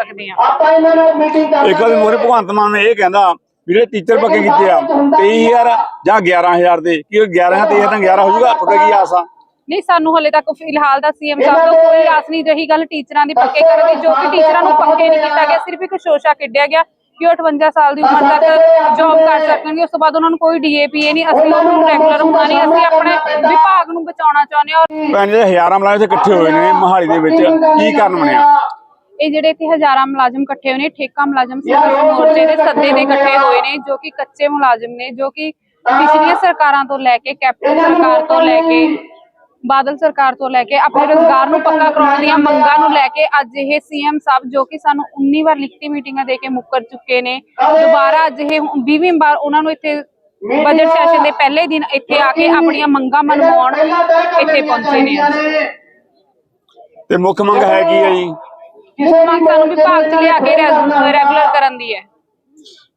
ਸਕਦੇ ਹਾਂ। ਆਪਾਂ ਇਹਨਾਂ ਨਾਲ ਮੀਟਿੰਗ ਕਰ ਇੱਕ ਵਾਰ ਮੋਰੇ ਭਗਵੰਤ ਮਾਨ ਨੇ ਇਹ ਕਹਿੰਦਾ ਵੀ ਜਿਹੜੇ ਟੀਚਰ ਪੱਕੇ ਕੀਤੇ ਆ। 23000 ਜਾਂ 11000 ਦੇ। ਕੀ 11 ਤੇ 13 11 ਹੋ ਜਾਊਗਾ ਤੁਹਾਡੇ ਕੀ ਆਸ ਆ? ਨਹੀਂ ਸਾਨੂੰ ਹਲੇ ਤੱਕ ਫਿਲਹਾਲ ਦਾ ਸੀਐਮ ਸਾਹਿਬ ਤੋਂ ਕੋਈ ਆਸ ਨਹੀਂ ਰਹੀ ਗੱਲ ਟੀਚਰਾਂ ਦੀ ਪੱਕੇ ਕਰਨ ਦੀ ਜੋ ਕਿ ਟੀਚਰਾਂ ਨੂੰ ਪੱਕੇ ਨਹੀਂ ਕੀਤਾ ਗਿਆ ਸਿਰਫ ਇੱਕ ਸ਼ੋਸ਼ਾ ਕੱਢਿਆ ਗਿਆ ਕਿ ਉਹ 58 ਸਾਲ ਦੀ ਉਮਰ ਤੱਕ ਜੌਬ ਕਰ ਸਕਣਗੇ। ਉਸ ਤੋਂ ਬਾਅਦ ਉਹਨਾਂ ਨੂੰ ਕੋਈ ਡੀਏਪੀਏ ਨਹੀਂ ਅਸੀਂ ਉਹਨਾਂ ਨੂੰ ਰੈਗੂਲਰ ਹੋਣਾ ਨਹੀਂ ਅਸੀਂ ਆਪਣੇ ਵਿਭਾਗ ਨੂੰ ਬਚਾਉਣਾ ਚਾਹੁੰਦੇ ਹਾਂ। ਔਰ ਭੈਣ ਜਿਹੜੇ ਹਜ਼ਾਰਾਂ ਮੁਲਾਜ਼ਮ ਇਕੱਠੇ ਹੋਏ ਨੇ ਮਹਾਲੀ ਦੇ ਵਿੱਚ। ਕੀ ਕਾਰਨ ਬਣਿਆ? ਇਹ ਜਿਹੜੇ ਇੱਥੇ ਹਜ਼ਾਰਾਂ ਮੁਲਾਜ਼ਮ ਇਕੱਠੇ ਹੋਏ ਨੇ ਠੇਕਾ ਮੁਲਾਜ਼ਮ ਸੰਘਰਸ਼ ਮੋਰਚੇ ਦੇ ਸੱਦੇ ਦੇ ਇਕੱਠੇ ਹੋਏ ਨੇ ਜੋ ਕਿ ਕੱਚੇ ਮੁਲਾਜ਼ਮ ਨੇ ਜੋ ਕਿ ਪਿਛਲੀਆਂ ਸਰਕਾਰਾਂ ਤੋਂ ਲੈ ਕੇ ਕੈਪਟਨ ਸਰਕਾਰ ਤੋਂ ਲੈ ਕੇ ਬਾਦਲ ਸਰਕਾਰ ਤੋਂ ਲੈ ਕੇ ਆਪਣੇ ਰੋਜ਼ਗਾਰ ਨੂੰ ਪੱਕਾ ਕਰਾਉਣ ਦੀਆਂ ਮੰਗਾਂ ਨੂੰ ਲੈ ਕੇ ਅੱਜ ਇਹ ਸੀਐਮ ਸਾਹਿਬ ਜੋ ਕਿ ਸਾਨੂੰ 19 ਵਾਰ ਲਿਖਤੀ ਮੀਟਿੰਗਾਂ ਦੇ ਕੇ ਮੁੱਕਰ ਚੁੱਕੇ ਨੇ ਦੁਬਾਰਾ ਅੱਜ ਇਹ 20ਵੀਂ ਵਾਰ ਉਹਨਾਂ ਨੂੰ ਇੱਥੇ ਬਜਟ ਸੈਸ਼ਨ ਦੇ ਪਹਿਲੇ ਦਿਨ ਇੱਥੇ ਆ ਕੇ ਆਪਣੀਆਂ ਮੰਗਾਂ ਮਨਵਾਉਣ ਇੱਥੇ ਪਹੁੰਚੇ ਨੇ। ਤੇ ਮੁੱਖ ਮੰਗ ਹੈ ਕੀ ਹੈ ਜੀ। ਮੰਗ ਸਾਨੂੰ ਵਿਭਾਗ ਚ ਲਿਆ ਕੇ ਰੈਗੂਲਰ ਕਰਨ ਦੀ ਹੈ।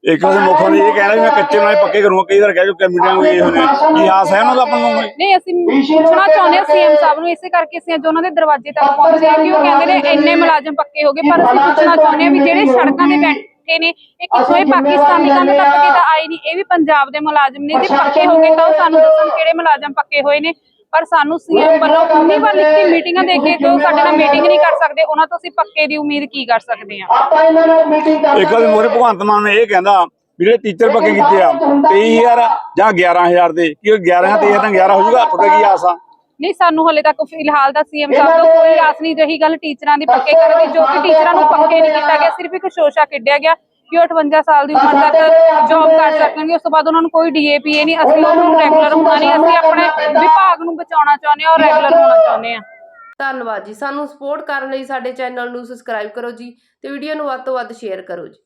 ਇੱਕ ਵਾਰ ਮੁੱਖ ਮੰਤਰੀ ਇਹ ਕਹਿਣਾ ਵੀ ਮੈਂ ਕੱਚੇ ਨਾਲ ਪੱਕੇ ਕਰੂੰਗਾ ਕਈ ਵਾਰ ਕਹਿ ਜੋ ਕਮੇਟੀਆਂ ਨੂੰ ਇਹ ਹੋਣੇ ਕੀ ਆਸ ਹੈ ਉਹਨਾਂ ਦਾ ਆਪਾਂ ਨੂੰ? ਨਹੀਂ ਅਸੀਂ ਪੁੱਛਣਾ ਚਾਹੁੰਦੇ ਹਾਂ ਸੀਐਮ ਸਾਹਿਬ ਨੂੰ ਇਸੇ ਕਰਕੇ ਅਸੀਂ ਅੱਜ ਉਹਨਾਂ ਦੇ ਦਰਵਾਜ਼ੇ ਤੱਕ ਪਹੁੰਚੇ ਹਾਂ ਕਿ ਉਹ ਕਹਿੰਦੇ ਨੇ ਇੰਨੇ ਮੁਲਾਜ਼ਮ ਪੱਕੇ ਹੋ ਗਏ ਪਰ ਅਸੀਂ ਪੁੱਛਣਾ ਚਾਹੁੰਦੇ ਹਾਂ ਵੀ ਜਿਹੜੇ ਸੜਕਾਂ ਤੇ ਬੈਠੇ ਨੇ ਇਹ ਕਿਥੋਂ ਇਹ ਪਾਕਿਸਤਾਨੀ ਕੰਧ ਟੱਪ ਕੇ ਤਾਂ ਆਏ ਨਹੀਂ ਇਹ ਵੀ ਪੰਜਾਬ ਦੇ ਮੁਲਾਜ਼ਮ ਨੇ ਜੇ ਪੱਕੇ ਹੋ ਗਏ ਤਾਂ ਉਹ ਸਾਨੂੰ ਦੱਸਣ ਕਿਹੜੇ ਮੁਲਾਜ਼ਮ ਪੱਕੇ ਹੋਏ ਨੇ। ਪਰ ਸਾਨੂੰ ਸੀਐਮ ਵੱਲੋਂ ਉਨੀ ਵਾਰ ਲਿਖਤੀ ਮੀਟਿੰਗਾਂ ਦੇ ਕੇ ਜੋ ਸਾਡੇ ਨਾਲ ਮੀਟਿੰਗ ਨਹੀਂ ਕਰ ਸਕਦੇ ਉਹਨਾਂ ਤੋਂ ਅਸੀਂ ਪੱਕੇ ਦੀ ਉਮੀਦ ਕੀ ਕਰ ਸਕਦੇ ਹਾਂ? ਆਪਾਂ ਇਹਨਾਂ ਨਾਲ ਮੀਟਿੰਗ ਕਰ ਇੱਕ ਵਾਰ ਮੋਰੇ ਭਗਵੰਤ ਮਾਨ ਨੇ ਇਹ ਕਹਿੰਦਾ ਜਿਹੜੇ ਟੀਚਰ ਪੱਕੇ ਕੀਤੇ ਆ 23000 ਜਾਂ 11000 ਦੇ ਕੀ 11 ਤੇ 13 11 ਹੋ ਜਾਊਗਾ ਤੁਹਾਡੇ ਕੀ ਆਸ ਆ? ਨਹੀਂ ਸਾਨੂੰ ਹਲੇ ਤੱਕ ਫਿਲਹਾਲ ਦਾ ਸੀਐਮ ਸਾਹਿਬ ਤੋਂ ਕੋਈ ਆਸ ਨਹੀਂ ਰਹੀ ਗੱਲ ਟੀਚਰਾਂ ਦੀ ਪੱਕੇ ਕਰਨ ਦੀ ਜੋ ਕਿ ਟੀਚਰਾਂ ਨੂੰ ਪੱਕੇ ਨਹੀਂ ਕੀਤਾ ਗਿਆ ਸਿਰਫ ਇੱਕ ਸ਼ੋਸ਼ਾ ਕੱਢਿਆ ਗਿਆ। ਕਿ ਉਹ 58 ਸਾਲ ਦੀ ਉਮਰ ਤੱਕ ਜੌਬ ਕਰ ਸਕਣਗੇ ਉਸ ਤੋਂ ਬਾਅਦ ਉਹਨਾਂ ਨੂੰ ਕੋਈ ਡੀਏਪੀਏ ਨਹੀਂ ਅਸੀਂ ਉਹਨਾਂ ਨੂੰ ਰੈਗੂਲਰ ਹੋਣਾ ਨਹੀਂ ਅਸੀਂ ਆਪਣੇ ਵਿਭਾਗ ਨੂੰ ਬਚਾਉਣਾ ਚਾਹੁੰਦੇ ਹਾਂ ਔਰ ਰੈਗੂਲਰ ਹੋਣਾ ਚਾਹੁੰਦੇ ਹਾਂ ਧੰਨਵਾਦ ਜੀ ਸਾਨੂੰ ਸਪੋਰਟ ਕਰਨ ਲਈ ਸਾਡੇ ਚੈਨਲ ਨੂੰ ਸਬਸਕ੍ਰਾਈਬ ਕਰੋ ਜੀ ਤੇ ਵੀਡੀਓ ਨੂੰ ਵੱਧ ਤੋਂ ਵੱਧ ਸ਼ੇਅਰ ਕਰੋ ਜੀ।